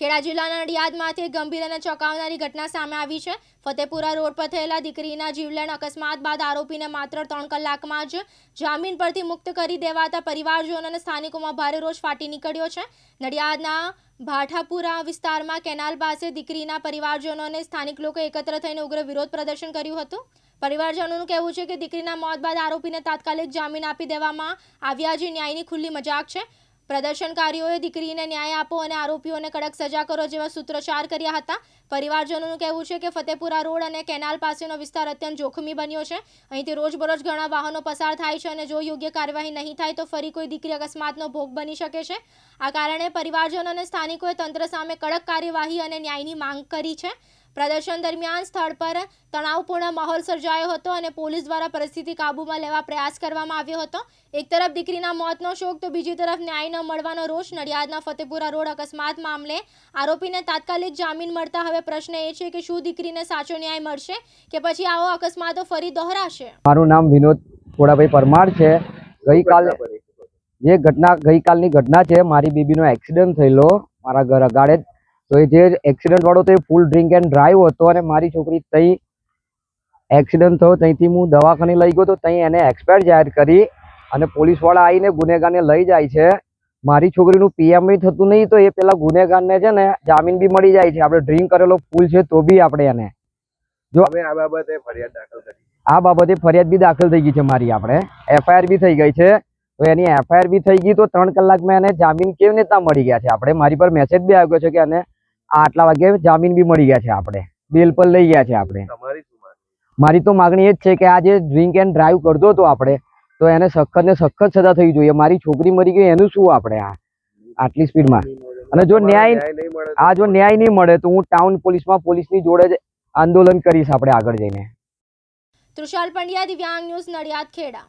ખેડા જિલ્લાના નડિયાદમાંથી ગંભીર અને ચોંકાવનારી ઘટના સામે આવી છે. ફતેપુરા રોડ પર થયેલા દીકરીના જીવલેણ અકસ્માત બાદ આરોપીને માત્ર ત્રણ કલાકમાં જ જામીન પરથી મુક્ત કરી દેવાતા પરિવારજનો અને સ્થાનિકોમાં ભારે રોષ ફાટી નીકળ્યો છે. નડિયાદના ભાઠાપુરા વિસ્તારમાં કેનાલ પાસે દીકરીના પરિવારજનો અને સ્થાનિક લોકો એકત્ર થઈને ઉગ્ર વિરોધ પ્રદર્શન કર્યું હતું. પરિવારજનોનું કહેવું છે કે દીકરીના મોત બાદ આરોપીને તાત્કાલિક જામીન આપી દેવામાં આવ્યા જે ન્યાયની ખુલ્લી મજાક છે. પ્રદર્શનકારીઓએ દીકરીને ન્યાય આપો અને આરોપીઓને કડક સજા કરો જેવા સૂત્રોચ્ચાર કર્યા હતા. પરિવારજનોનું કહેવું છે કે ફતેપુરા રોડ અને કેનાલ પાસેનો વિસ્તાર અત્યંત જોખમી બન્યો છે. અહીંથી રોજબરોજ ઘણા વાહનો પસાર થાય છે અને જો યોગ્ય કાર્યવાહી નહીં થાય તો ફરી કોઈ દીકરી અકસ્માતનો ભોગ બની શકે છે. આ કારણે પરિવારજનો અને સ્થાનિકોએ તંત્ર સામે કડક કાર્યવાહી અને ન્યાયની માંગ કરી છે. પ્રદર્શન દરમિયાન સ્થળ પર તણાવપૂર્ણ માહોલ સર્જાયો હતો અને પોલીસ દ્વારા પરિસ્થિતિ કાબૂમાં લેવા પ્રયાસ કરવામાં આવ્યો હતો. એક તરફ દીકરીના મોતનો શોક તો બીજી તરફ ન્યાય ન મળવાનો રોષ. નડિયાદના ફતેપુરા રોડ અકસ્માત મામલે આરોપીને તાત્કાલિક જામીન મળતા હવે પ્રશ્ન એ છે કે શું દીકરીને સાચો ન્યાય મળશે કે પછી આવો અકસ્માતો ફરી દોહરાશે? મારું નામ વિનોદ થોડાભાઈ પરમાર છે. ગઈકાલ જે ઘટના ગઈકાલની ઘટના છે મારી બેબીનો એક્સિડન્ટ થયેલો. મારા ઘર અગાડે જ તો એ જે એક્સિડન્ટ વાળો તો એ ફૂલ ડ્રિંક એન્ડ ડ્રાઈવ હતો અને મારી છોકરી તઈ એક્સિડન્ટ થયો ત્યાંથી હું દવાખાને લઈ ગયો તો ત્યાં એને એક્સપાયર જાહેર કરી અને પોલીસવાળા આવીને ગુનેગારને લઈ જાય છે. મારી છોકરીનું પીએમઈ થતું નહીં તો એ પેલા ગુનેગારને છે ને જામીન બી મળી જાય છે. આપણે ડ્રિંક કરેલો ફૂલ છે તો બી આપણે એને. અમે આ બાબતે ફરિયાદ દાખલ કરી. આ બાબતે ફરિયાદ બી દાખલ થઈ ગઈ છે મારી આપણે. એફઆઈઆર બી થઈ ગઈ છે. તો એની એફઆઈઆર બી થઈ ગઈ તો ત્રણ કલાકમાં એને જામીન કેવી રીતના મળી ગયા છે? આપણે મારી પર મેસેજ બી આવ્યો છે કે એને આટલા વાગે જામીન બી મળી ગયા છે આપણે. બેલ પર લઈ ગયા છે આપણે. મારી તો માગણી એ જ છે કે આ જે ડ્રિંક એન્ડ ડ્રાઈવ કરતો હતો આપણે તો એને સખત ને સખત સજા થવી જોઈએ. મારી છોકરી મરી ગઈ એનું શું આપણે આ? આટલી સ્પીડમાં. અને જો ન્યાય આ જો ન્યાય નહીં મળે તો હું ટાઉન પોલીસમાં પોલીસની જોડે જ આંદોલન કરીશ આપણે આગળ જઈને. તૃષાલ પંડ્યા દિવ્યાંગ ન્યૂઝ નડિયાદ ખેડા.